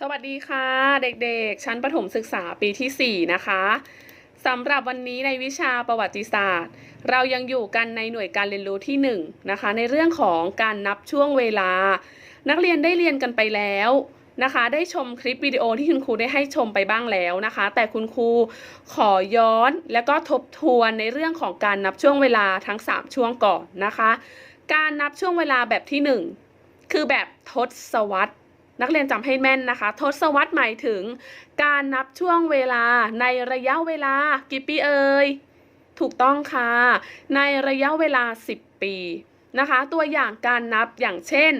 สวัสดีค่ะเด็กๆ ชั้นประถมศึกษาปีที่ 4 นะคะสำหรับวันนี้ในวิชาประวัติศาสตร์ เรายังอยู่กันในหน่วยการเรียนรู้ที่ 1 นะคะ ในเรื่องของการนับช่วงเวลา นักเรียนได้เรียนกันไปแล้วนะคะ ได้ชมคลิปวิดีโอที่คุณครูได้ให้ชมไปบ้างแล้วนะคะ แต่คุณครูขอย้อนและก็ทบทวนในเรื่องของการนับช่วงเวลาทั้ง 3 ช่วงก่อนนะคะ การนับช่วงเวลาแบบที่ 1 คือแบบทศวรรษ นักเรียนจำให้แม่นนะคะ ทศวรรษหมายถึง การนับช่วงเวลาในระยะเวลากี่ปีเอ่ยถูกต้องค่ะ ในระยะเวลา 10 ปีนะคะ ตัวอย่างการนับอย่างเช่น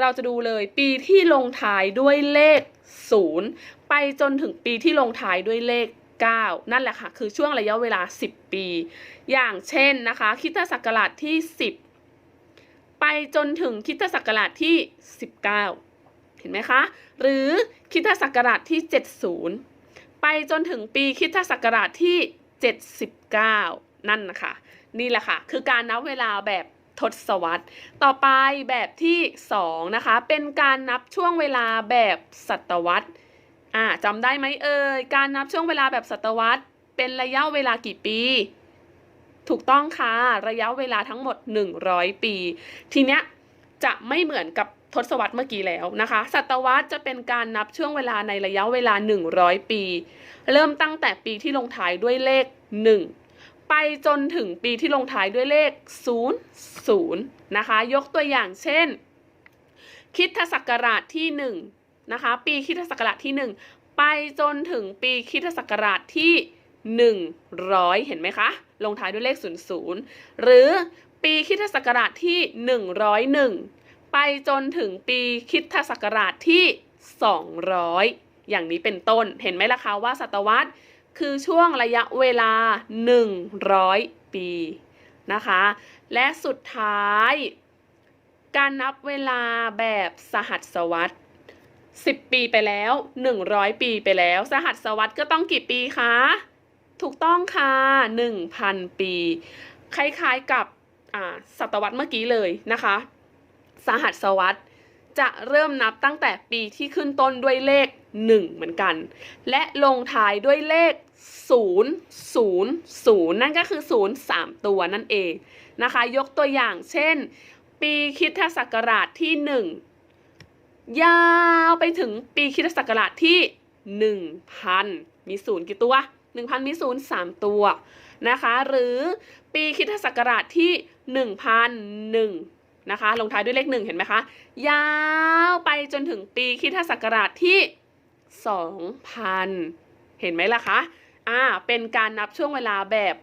เราจะดูเลยปีที่ลงท้ายด้วยเลข 0 ไปจนถึงปีที่ลงท้ายด้วยเลข 9 นั่นแหละค่ะ คือช่วงระยะเวลา 10 ปี อย่างเช่นนะคะคิดศักราชที่ 10 ไปจนถึงคิดศักราชที่ 19 เห็นไหมคะ หรือคิดศักราชที่ 70 ไปจนถึงปีคิดศักราชที่ 79 นั่นนะคะ นี่แหละค่ะ คือการนับเวลาแบบทศวรรษ ต่อไปแบบที่ 2 นะคะ เป็นการนับช่วงเวลาแบบศตวรรษอ่าจำได้ไหมเอ่ย การนับช่วงเวลาแบบศตวรรษ เป็นระยะเวลากี่ปี ถูกต้องค่ะ ระยะเวลาทั้งหมด 100 ปี ทีเนี้ยจะไม่เหมือนกับ ทศวรรษเมื่อกี้แล้วนะคะ ศตวรรษจะเป็นการนับช่วงเวลาในระยะเวลา 100 ปี เริ่มตั้งแต่ปีที่ลงท้ายด้วยเลข 1 ไปจนถึงปีที่ลงท้ายด้วยเลข 00 นะคะ ยกตัวอย่างเช่น คิดศักราชที่ 1 นะคะ ปีคิดศักราชที่ 1 ไปจนถึงปีคิดศักราชที่ 100 เห็นไหมคะ ลงท้ายด้วยเลข 00 หรือปีคิดศักราชที่ 101 ไปจนถึงปีคิดศักราชที่ 200 อย่างนี้เป็นต้น เห็นไหมล่ะคะว่าศตวรรษคือช่วงระยะเวลา 100 ปีนะคะ และสุดท้าย การนับเวลาแบบสหัสวรรษ10 ปีไปแล้ว 100 ปีไปแล้ว สหัสวรรษก็ต้องกี่ปีคะ ถูกต้องค่ะ 1,000 ปี คล้ายๆกับศตวรรษเมื่อกี้เลยนะคะ สหัสวรรษจะเริ่มนับตั้งแต่ปีที่ขึ้นต้นด้วยเลข 1 เหมือนกัน และลงท้ายด้วยเลข 0 0 0 นั่นก็คือ 0 3 ตัวนั่นเองนะคะ ยกตัวอย่างเช่น ปีคริสตศักราชที่ 1 ยาวไปถึงปีคริสตศักราชที่ 1,000 มีศูนย์กี่ตัว 1,000 มีศูนย์3ตัวนะคะ หรือปีคริสตศักราชที่ 1,001 นะคะ ลงท้ายด้วยเลข1เห็นไหมคะ ยาวไปจนถึงปีคริสตศักราชที่ 2,000 เห็นไหมล่ะคะ อ่า เป็นการนับช่วงเวลาแบบ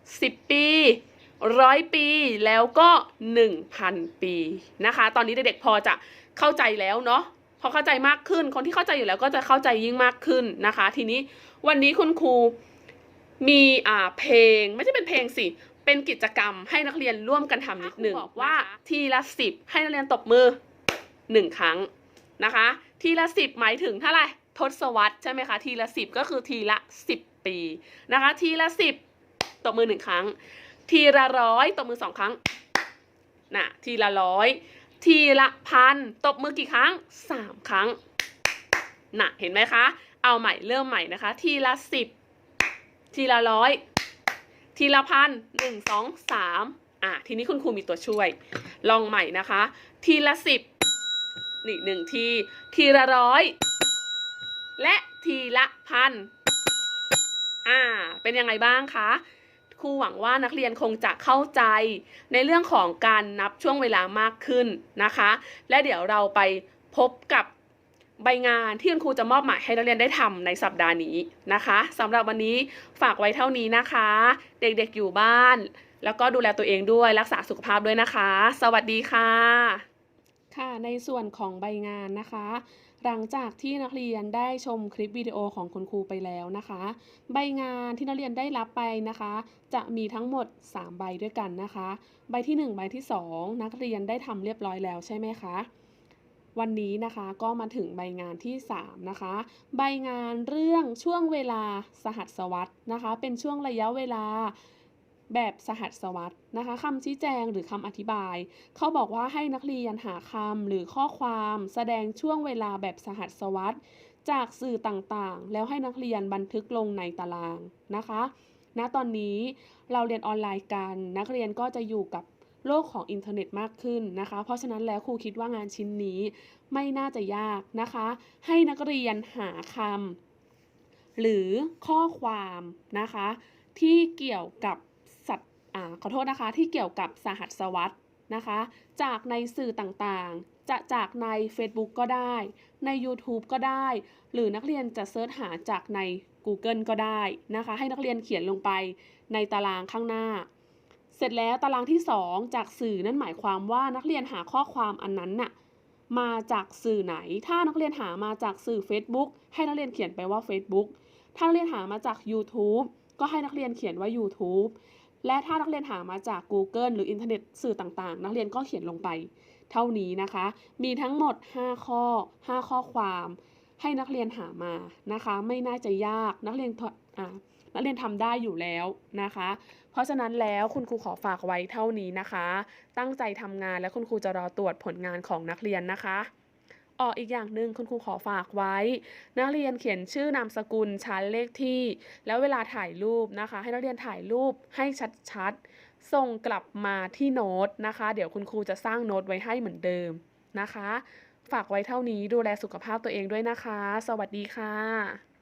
10 ปีร้อยปีแล้วก็ 1,000 ปีนะคะ ตอนนี้เด็กๆพอจะเข้าใจแล้วเนาะพอเข้าใจมากขึ้นคนที่เข้าใจอยู่แล้วก็จะเข้าใจยิ่งมากขึ้นนะคะ ทีนี้วันนี้คุณครูมีอ่าเพลงไม่ใช่เป็นเพลงสิ เป็นกิจกรรมให้นักเรียนร่วมกันทำนิดหนึ่งบอกว่าทีละสิบให้นักเรียนตบมือหนึ่งครั้งนะคะ ทีละสิบหมายถึงเท่าไหร่ทศวรรษใช่ไหมคะ ทีละสิบก็คือทีละสิบปีนะคะ ทีละสิบตบมือหนึ่งครั้ง ทีละร้อยตบมือสองครั้งน่ะทีละร้อยทีละพันตบมือกี่ครั้งสามครั้งน่ะเห็นไหมคะ เอาใหม่เริ่มใหม่นะคะ ทีละสิบทีละร้อย ทีละพันหนึ่งสองสามอะทีนี้คุณครูมีตัวช่วย ลองใหม่นะคะ ทีละสิบนี่หนึ่งที ทีละร้อย และทีละพันอ่า เป็นยังไงบ้างคะครูหวังว่านักเรียนคงจะเข้าใจในเรื่องของการนับช่วงเวลามากขึ้นนะคะ และเดี๋ยวเราไปพบกับ ใบงานที่คุณครูจะมอบหมายให้นักเรียนได้ทำในสัปดาห์นี้นะคะสำหรับวันนี้ฝากไว้เท่านี้นะคะ เด็กๆอยู่บ้าน แล้วก็ดูแลตัวเองด้วยรักษาสุขภาพด้วยนะคะ สวัสดีค่ะ ค่ะในส่วนของใบงานนะคะ หลังจากที่นักเรียนได้ชมคลิปวิดีโอของคุณครูไปแล้วนะคะ ใบงานที่นักเรียนได้รับไปนะคะ จะมีทั้งหมด 3 ใบด้วยกันนะคะ ใบที่ 1 ใบที่ 2 นักเรียนได้ทำเรียบร้อยแล้วใช่ไหมคะ วันนี้นะคะก็มาถึงใบงานที่ 3 นะคะ ใบงานเรื่องช่วงเวลาสหัสวรรษนะคะ เป็นช่วงระยะเวลาแบบสหัสวรรษนะคะคำชี้แจงหรือคำอธิบาย เขาบอกว่าให้นักเรียนหาคำหรือข้อความแสดงช่วงเวลาแบบสหัสวรรษจากสื่อต่างๆ แล้วให้นักเรียนบันทึกลงในตารางนะคะณตอนนี้เราเรียนออนไลน์กัน นักเรียนก็จะอยู่กับ โลกของอินเทอร์เน็ตมากขึ้นนะคะ เพราะฉะนั้นแล้วครูคิดว่างานชิ้นนี้ไม่น่าจะยากนะคะ ให้นักเรียนหาคำหรือข้อความนะคะ ที่เกี่ยวกับสัตว์อ่าขอโทษนะคะที่เกี่ยวกับสหัสวรรษนะคะ จากในสื่อต่างๆ จะจากใน Facebook ก็ได้ ใน YouTube ก็ได้ หรือนักเรียนจะเสิร์ชหาจากใน Google ก็ได้นะคะ ให้นักเรียนเขียนลงไปในตารางข้างหน้า เสร็จแล้วตารางที่ 2 จากสื่อนั่นหมายความว่านักเรียนหาข้อความอันนั้นน่ะมาจากสื่อไหน ถ้านักเรียนหามาจากสื่อ Facebook ให้นักเรียนเขียนไปว่า Facebook ถ้านักเรียนหามาจาก YouTube ก็ให้นักเรียนเขียนว่า YouTube และถ้านักเรียนหามาจาก Google หรืออินเทอร์เน็ตสื่อต่างๆ นักเรียนก็เขียนลงไป เท่านี้นะคะ มีทั้งหมด 5 ข้อ 5 ข้อความ ให้นักเรียนหามานะคะ ไม่น่าจะยากนักเรียนทอ่า นักเรียนทำได้อยู่แล้วนะคะ เพราะฉะนั้นแล้วคุณครูขอฝากไว้เท่านี้นะคะ ตั้งใจทำงานและคุณครูจะรอตรวจผลงานของนักเรียนนะคะอออีกอย่างหนึ่งคุณครูขอฝากไว้ นักเรียนเขียนชื่อนามสกุลชั้นเลขที่ แล้วเวลาถ่ายรูปนะคะ ให้นักเรียนถ่ายรูปให้ชัดๆ ส่งกลับมาที่โน้ตนะคะ เดี๋ยวคุณครูจะสร้างโน้ตไว้ให้เหมือนเดิมนะคะ ฝากไว้เท่านี้ดูแลสุขภาพตัวเองด้วยนะคะ สวัสดีค่ะ